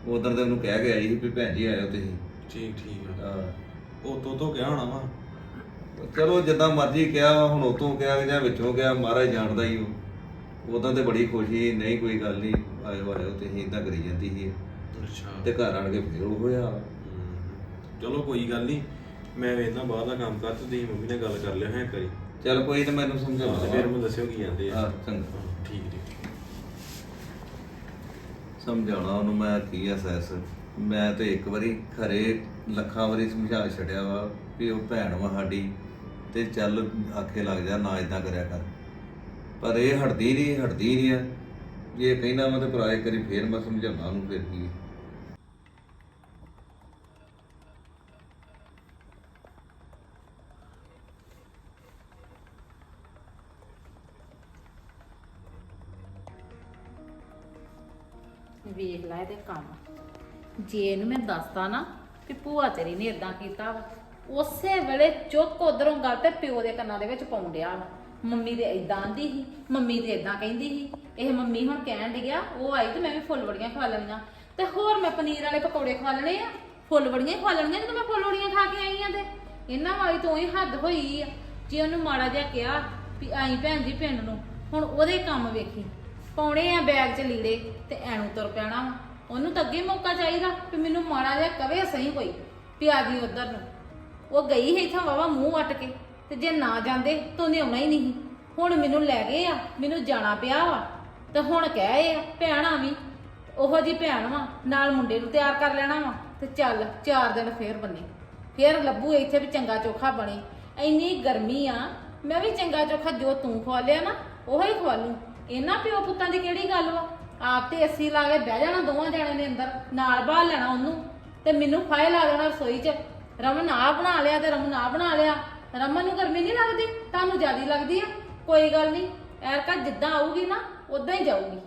[SPEAKER 5] ਉਧਰ ਤੇ ਉਹਨੂੰ ਕਹਿ ਕੇ ਆਈ ਸੀ ਵੀ ਭੈਣ ਜੀ ਆਇਓ ਤੁਸੀਂ।
[SPEAKER 1] ਠੀਕ ਠੀਕ ਆ।
[SPEAKER 5] ਆਹ,
[SPEAKER 1] ਉਹ ਤੋਂ ਤੋਂ ਕਿਹਾ ਹੋਣਾ ਵਾ।
[SPEAKER 5] ਚਲੋ ਜਿੱਦਾਂ ਮਰਜ਼ੀ ਕਿਹਾ ਹੁਣ ਉਤੋਂ ਕਿਹਾ ਜਾਂ ਵਿੱਚੋਂ ਕਿਹਾ ਮਹਾਰਾਜ ਜਾਣਦਾ ਹੀ ਉਹ। ਉਦੋਂ ਤੇ ਬੜੀ ਖੁਸ਼ੀ ਨਹੀਂ ਕੋਈ ਗੱਲ ਨਹੀਂ ਆਇਓ ਆਇਓ ਤੁਸੀਂ ਇਦਾਂ ਕਰੀ ਜਾਂਦੀ ਸੀ।
[SPEAKER 1] ਅੱਛਾ।
[SPEAKER 5] ਤੇ ਘਰ ਆਣ ਕੇ ਫੇਰ ਉਹ ਹੋਇਆ।
[SPEAKER 1] ਚਲੋ ਕੋਈ ਗੱਲ ਨਹੀਂ ਮੈਂ ਵੇਖਦਾ ਬਾਹਰ ਦਾ ਕੰਮ ਕਰ ਤੇ ਤੁਸੀਂ ਮੰਮੀ ਨਾਲ ਗੱਲ ਕਰ ਲਿਓ ਹੈ ਕਰੀ
[SPEAKER 5] ਚੱਲ ਕੋਈ ਨਾ ਮੈਨੂੰ ਸਮਝਾਉਣਾ
[SPEAKER 1] ਤੇ ਫਿਰ ਮੈਨੂੰ ਦੱਸਿਓ ਕੀ ਜਾਂਦੇ ਆ।
[SPEAKER 5] ਹਾਂ ਚੰਗਾ।
[SPEAKER 1] ਠੀਕ ਠੀਕ
[SPEAKER 5] ਸਮਝਾਉਣਾ ਉਹਨੂੰ ਮੈਂ ਕੀ ਐ ਸੈਸ। ਮੈਂ ਤੇ ਇੱਕ ਵਾਰੀ ਖਰੇ ਲੱਖਾਂ ਵਾਰੀ ਸਮਝਾ ਛੱਡਿਆ ਵਾ ਵੀ ਉਹ ਭੈਣ ਵਾ ਸਾਡੀ। ਤੇ ਚੱਲ ਆਖੇ ਲੱਗ ਜਾ, ਨਾ ਇਦਾਂ ਕਰਿਆ ਕਰ। ਪਰ ਇਹ ਹਟਦੀ ਨਹੀਂ ਹਟਦੀ ਨਹੀਂ ਆ। ਜੇ ਕਹਿੰਦਾ ਮੈਂ ਤੇ ਪਰਾਏ ਕਰੀ ਫੇਰ ਮੈਂ ਸਮਝਾਉਣਾ ਉਹਨੂੰ ਫਿਰ ਕੀ।
[SPEAKER 4] ਵੇਖ ਲੈ ਇਹਦੇ ਕੰਮ। ਜੇ ਇਹਨੂੰ ਮੈਂ ਦੱਸਦਾ ਨਾ ਕਿ ਭੂਆ ਤੇਰੀ ਨੇ ਇਦਾਂ ਕੀਤਾ ਵਾ। ਉਸੇ ਵੇਲੇ ਚੁੱਕ ਉਧਰੋਂ ਗੱਲ ਤੇ ਪਿਓ ਦੇ ਕੰਨਾਂ ਦੇ ਵਿੱਚ ਪਾਉਣ ਡਿਆ ਵਾ। ਮੰਮੀ ਤੇ ਇਦਾਂ ਆਂਦੀ ਸੀ, ਮੰਮੀ ਤੇ ਇਦਾਂ ਕਹਿੰਦੀ ਸੀ। ਇਹ ਮੰਮੀ ਹੁਣ ਕਹਿਣ ਡਿਆ ਉਹ ਆਈ ਤੇ ਮੈਂ ਵੀ ਫੁੱਲ ਵੜੀਆਂ ਖਵਾ ਲੈਣੀਆਂ। ਤੇ ਹੋਰ ਮੈਂ ਪਨੀਰ ਵਾਲੇ ਪਕੌੜੇ ਖਵਾ ਲੈਣੇ ਆ, ਫੁੱਲ ਵੜੀਆਂ ਹੀ ਖਵਾ ਲੈਣੀਆਂ ਜਦੋਂ ਮੈਂ ਫੁੱਲ ਵੜੀਆਂ ਖਾ ਕੇ ਆਈ ਆ ਤੇ। ਇਹਨਾਂ ਵਾਲੀ ਤੋਂ ਹੀ ਹੱਦ ਹੋਈ ਆ, ਜੇ ਉਹਨੂੰ ਮਾੜਾ ਜਿਹਾ ਕਿਹਾ ਵੀ ਆਈ ਭੈਣ ਜੀ ਪਿੰਡ ਨੂੰ, ਹੁਣ ਉਹਦੇ ਕੰਮ ਵੇਖੀ। ਪਾਉਣੇ ਆ ਬੈਗ 'ਚ ਲੀੜੇ ਤੇ ਐਨੂੰ ਤੁਰ ਪੈਣਾ ਵਾ। ਉਹਨੂੰ ਤਾਂ ਅੱਗੇ ਮੌਕਾ ਚਾਹੀਦਾ ਵੀ ਮੈਨੂੰ ਮਾੜਾ ਜਿਹਾ ਕਵੇ ਸਹੀ ਕੋਈ, ਵੀ ਆ ਗਈ ਉਧਰ ਨੂੰ। ਉਹ ਗਈ ਹੈ ਇਥਾਂ ਵਾਵਾ ਮੂੰਹ ਵੱਟ ਕੇ ਤੇ ਜੇ ਨਾ ਜਾਂਦੇ ਤਾਂ ਉਹਨੇ ਆਉਣਾ ਹੀ ਨਹੀਂ। ਹੁਣ ਮੈਨੂੰ ਲੈ ਗਏ ਆ, ਮੈਨੂੰ ਜਾਣਾ ਪਿਆ ਵਾ ਤੇ ਹੁਣ ਕਹਿ ਆ, ਭੈਣਾ ਵੀ, ਉਹੋ ਜੀ ਭੈਣ ਵਾ, ਨਾਲ ਮੁੰਡੇ ਨੂੰ ਤਿਆਰ ਕਰ ਲੈਣਾ ਵਾ ਤੇ ਚੱਲ ਚਾਰ ਦਿਨ ਫੇਰ ਬੰਨੇ। ਫੇਰ ਲੱਭੂ ਇੱਥੇ ਵੀ ਚੰਗਾ ਚੋਖਾ ਬਣੇ। ਇੰਨੀ ਗਰਮੀ ਆ, ਮੈਂ ਵੀ ਚੰਗਾ ਚੋਖਾ ਜੋ ਤੂੰ ਖਵਾ ਲਿਆ ਨਾ, ਉਹੋ ਹੀ ਖਵਾ ਲੂੰ। ਇਹਨਾਂ ਪਿਓ ਪੁੱਤਾਂ ਦੀ ਕਿਹੜੀ ਗੱਲ ਵਾ? ਆਪ ਤੇ ਅਸੀਂ ਲਾ ਕੇ ਬਹਿ ਜਾਣਾ ਦੋਵਾਂ ਜਣਿਆਂ ਨੇ ਅੰਦਰ, ਨਾਲ ਬਾਹਰ ਲੈਣਾ ਉਹਨੂੰ। ਤੇ ਮੈਨੂੰ ਫਾਇਲ ਲਾ ਦੇਣਾ ਰਸੋਈ 'ਚ। ਰਮਨ ਆ ਬਣਾ ਲਿਆ ਤੇ ਰਮਨ ਆ ਬਣਾ ਲਿਆ। ਰਮਨ ਨੂੰ ਗਰਮੀ ਨਹੀਂ ਲੱਗਦੀ? ਤੁਹਾਨੂੰ ਜ਼ਿਆਦਾ ਲੱਗਦੀ ਆ? ਕੋਈ ਗੱਲ ਨਹੀਂ। ਐਰਕਾ ਜਿੱਦਾਂ ਆਊਗੀ ਨਾ, ਉਦਾਂ ਹੀ ਜਾਊਗੀ।